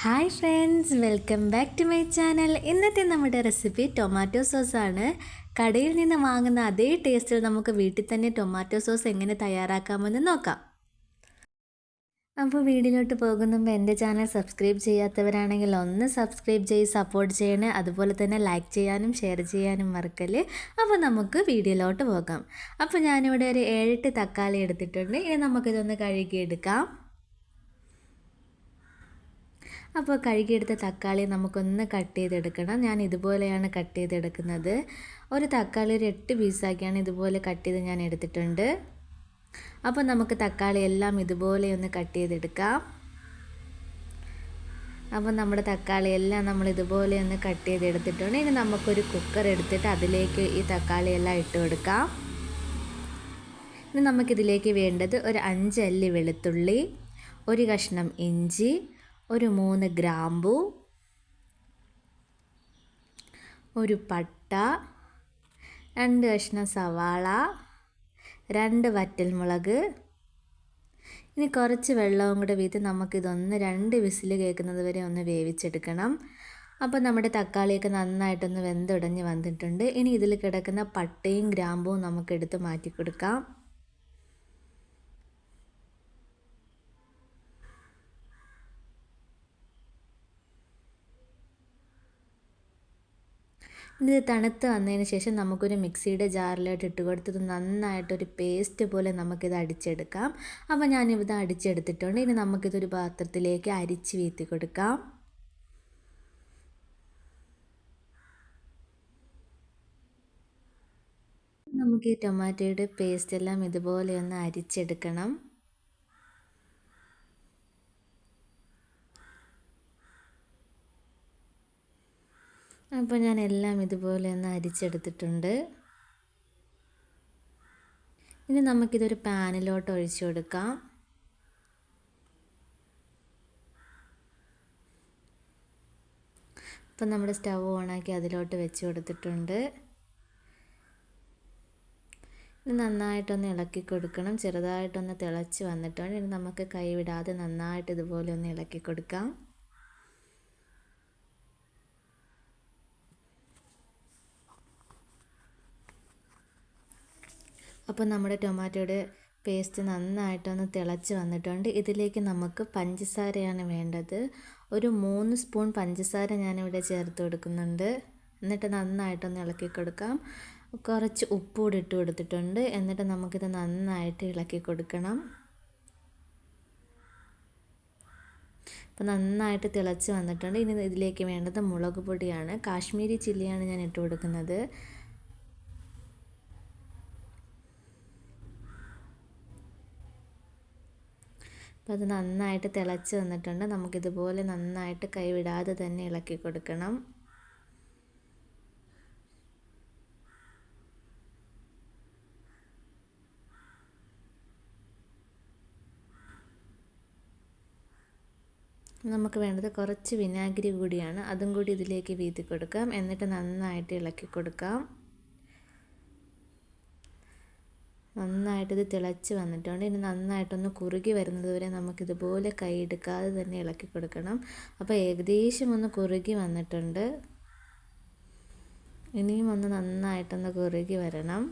Hi friends welcome back to my channel. ഇന്നത്തെ നമ്മുടെ recipe tomato sauce ആണ് കടയിൽ നിന്ന് വാങ്ങുന്ന അതേ ടേസ്റ്റിൽ നമുക്ക് വീട്ടിൽ തന്നെ ടൊമാറ്റോ സോസ് എങ്ങനെ തയ്യാറാക്കാമെന്ന് നോക്കാം. അപ്പോൾ വീഡിയോയിലോട്ട് പോകുമ്പോൾ എന്റെ ചാനൽ സബ്സ്ക്രൈബ് ചെയ്യാത്തവരാണെങ്കിൽ ഒന്ന് സബ്സ്ക്രൈബ് ചെയ്ത് സപ്പോർട്ട് ചെയ്യണേ. അതുപോലെ തന്നെ ലൈക്ക് ചെയ്യാനും ഷെയർ ചെയ്യാനും മറക്കൽ അപ്പോൾ നമുക്ക് വീഡിയോയിലോട്ട് പോകാം. അപ്പോൾ ഞാനിവിടെ ഒരു ഏഴെട്ട് തക്കാളി എടുത്തിട്ടുണ്ട്. ഇനി നമുക്കിതൊന്ന് കഴുകിയെടുക്കാം. അപ്പോൾ കഴുകിയെടുത്ത തക്കാളി നമുക്കൊന്ന് കട്ട് ചെയ്തെടുക്കണം. ഞാൻ ഇതുപോലെയാണ് കട്ട് ചെയ്തെടുക്കുന്നത്. ഒരു തക്കാളി ഒരു എട്ട് പീസാക്കിയാണ് ഇതുപോലെ കട്ട് ചെയ്ത് ഞാൻ എടുത്തിട്ടുണ്ട്. അപ്പോൾ നമുക്ക് തക്കാളി എല്ലാം ഇതുപോലെ ഒന്ന് കട്ട് ചെയ്തെടുക്കാം. അപ്പോൾ നമ്മുടെ തക്കാളി എല്ലാം നമ്മൾ ഇതുപോലെ ഒന്ന് കട്ട് ചെയ്തെടുത്തിട്ടുണ്ട്. ഇനി നമുക്കൊരു കുക്കർ എടുത്തിട്ട് അതിലേക്ക് ഈ തക്കാളി എല്ലാം ഇട്ട് കൊടുക്കാം. ഇനി നമുക്കിതിലേക്ക് വേണ്ടത് ഒരു അഞ്ച് അല്ലി വെളുത്തുള്ളി ഒരു കഷ്ണം ഇഞ്ചി ഒരു മൂന്ന് ഗ്രാമ്പു ഒരു പട്ട രണ്ട് കഷ്ണം സവാള രണ്ട് വറ്റൽമുളക്. ഇനി കുറച്ച് വെള്ളവും കൂടെ വീത്ത് നമുക്കിതൊന്ന് രണ്ട് വിസിൽ കേൾക്കുന്നത് വരെ ഒന്ന് വേവിച്ചെടുക്കണം. അപ്പോൾ നമ്മുടെ തക്കാളിയൊക്കെ നന്നായിട്ടൊന്ന് വെന്തുടഞ്ഞ് വന്നിട്ടുണ്ട്. ഇനി ഇതിൽ കിടക്കുന്ന പട്ടയും ഗ്രാമ്പും നമുക്കെടുത്ത് മാറ്റി കൊടുക്കാം ഇത് തണുത്ത് വന്നതിന് ശേഷം നമുക്കൊരു മിക്സിയുടെ ജാറിലോട്ട് ഇട്ട് കൊടുത്തത് നന്നായിട്ടൊരു പേസ്റ്റ് പോലെ നമുക്കിത് അടിച്ചെടുക്കാം. അപ്പോൾ ഞാനിത് അടിച്ചെടുത്തിട്ടുണ്ട്. ഇനി നമുക്കിതൊരു പാത്രത്തിലേക്ക് അരിച്ച് വീത്തി കൊടുക്കാം. നമുക്ക് ഈ ടൊമാറ്റോയുടെ പേസ്റ്റ് എല്ലാം ഇതുപോലെ ഒന്ന് അരിച്ചെടുക്കണം. അപ്പോൾ ഞാൻ എല്ലാം ഇതുപോലെ ഒന്ന് അരിച്ചെടുത്തിട്ടുണ്ട്. ഇനി നമുക്കിതൊരു പാനിലോട്ട് ഒഴിച്ചു കൊടുക്കാം. അപ്പം നമ്മുടെ സ്റ്റവ് ഓണാക്കി അതിലോട്ട് വെച്ച് കൊടുത്തിട്ടുണ്ട്. ഇനി നന്നായിട്ടൊന്ന് ഇളക്കി കൊടുക്കണം. ചെറുതായിട്ടൊന്ന് തിളച്ച് വന്നിട്ടുണ്ട്. ഇനി നമുക്ക് കൈവിടാതെ നന്നായിട്ട് ഇതുപോലെ ഒന്ന് ഇളക്കി കൊടുക്കാം. അപ്പോൾ നമ്മുടെ ടൊമാറ്റോയുടെ പേസ്റ്റ് നന്നായിട്ടൊന്ന് തിളച്ച് വന്നിട്ടുണ്ട്. ഇതിലേക്ക് നമുക്ക് പഞ്ചസാരയാണ് വേണ്ടത്. ഒരു മൂന്ന് സ്പൂൺ പഞ്ചസാര ഞാനിവിടെ ചേർത്ത് കൊടുക്കുന്നുണ്ട്. എന്നിട്ട് നന്നായിട്ടൊന്ന് ഇളക്കി കൊടുക്കാം. കുറച്ച് ഉപ്പ് കൂടി ഇട്ട് കൊടുത്തിട്ടുണ്ട്. എന്നിട്ട് നമുക്കിത് നന്നായിട്ട് ഇളക്കി കൊടുക്കണം. അപ്പോൾ നന്നായിട്ട് തിളച്ച് വന്നിട്ടുണ്ട്. ഇനി ഇതിലേക്ക് വേണ്ടത് മുളക് പൊടിയാണ്. കാശ്മീരി ചില്ലിയാണ് ഞാൻ ഇട്ട് കൊടുക്കുന്നത്. അപ്പോൾ അത് നന്നായിട്ട് തിളച്ച് വന്നിട്ടുണ്ട്. നമുക്കിതുപോലെ നന്നായിട്ട് കൈവിടാതെ തന്നെ ഇളക്കി കൊടുക്കണം. നമുക്ക് വേണ്ടത് കുറച്ച് വിനാഗിരി കൂടിയാണ്. അതും കൂടി ഇതിലേക്ക് വീതി കൊടുക്കാം എന്നിട്ട് നന്നായിട്ട് ഇളക്കി കൊടുക്കാം. നന്നായിട്ട് ഇത് തിളച്ച് വന്നിട്ടുണ്ട്. ഇനി നന്നായിട്ടൊന്ന് കുറുകി വരുന്നത് വരെ നമുക്കിതുപോലെ കൈ എടുക്കാതെ തന്നെ ഇളക്കി കൊടുക്കണം. അപ്പോൾ ഏകദേശം ഒന്ന് കുറുകി വന്നിട്ടുണ്ട്. ഇനിയും ഒന്ന് നന്നായിട്ടൊന്ന് കുറുകി വരണം.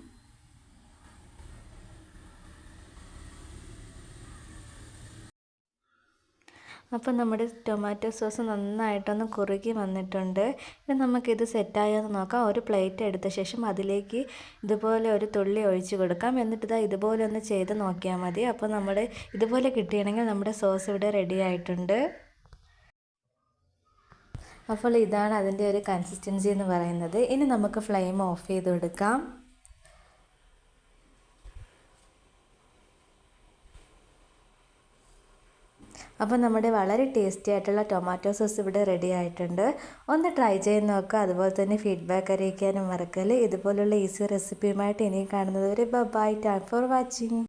അപ്പോൾ നമ്മുടെ ടൊമാറ്റോ സോസ് നന്നായിട്ടൊന്ന് കുറുകി വന്നിട്ടുണ്ട്. ഇനി നമുക്കിത് സെറ്റായെന്ന് നോക്കാം. ഒരു പ്ലേറ്റ് എടുത്ത ശേഷം അതിലേക്ക് ഇതുപോലെ ഒരു തുള്ളി ഒഴിച്ച് കൊടുക്കാം. എന്നിട്ട് ഇതാ ഇതുപോലെ ഒന്ന് ചെയ്ത് നോക്കിയാൽ മതി. അപ്പോൾ നമ്മുടെ ഇതുപോലെ കിട്ടിയാണെങ്കിൽ നമ്മുടെ സോസ് ഇവിടെ റെഡി ആയിട്ടുണ്ട്. അപ്പോൾ ഇതാണ് അതിന്റെ ഒരു കൺസിസ്റ്റൻസി എന്ന് പറയുന്നത്. ഇനി നമുക്ക് ഫ്ലെയിം ഓഫ് ചെയ്ത് കൊടുക്കാം അപ്പോൾ നമ്മുടെ വളരെ ടേസ്റ്റി ആയിട്ടുള്ള ടൊമാറ്റോ സോസ് ഇവിടെ റെഡി ആയിട്ടുണ്ട്. ഒന്ന് ട്രൈ ചെയ്ത് നോക്കുക അതുപോലെ തന്നെ ഫീഡ്ബാക്ക് അറിയിക്കാനും മറക്കൽ ഇതുപോലുള്ള ഈസി റെസിപ്പിയുമായിട്ട് ഇനിയും കാണുന്നത് വരെ ബൈ ടാങ്ക് ഫോർ വാച്ചിങ്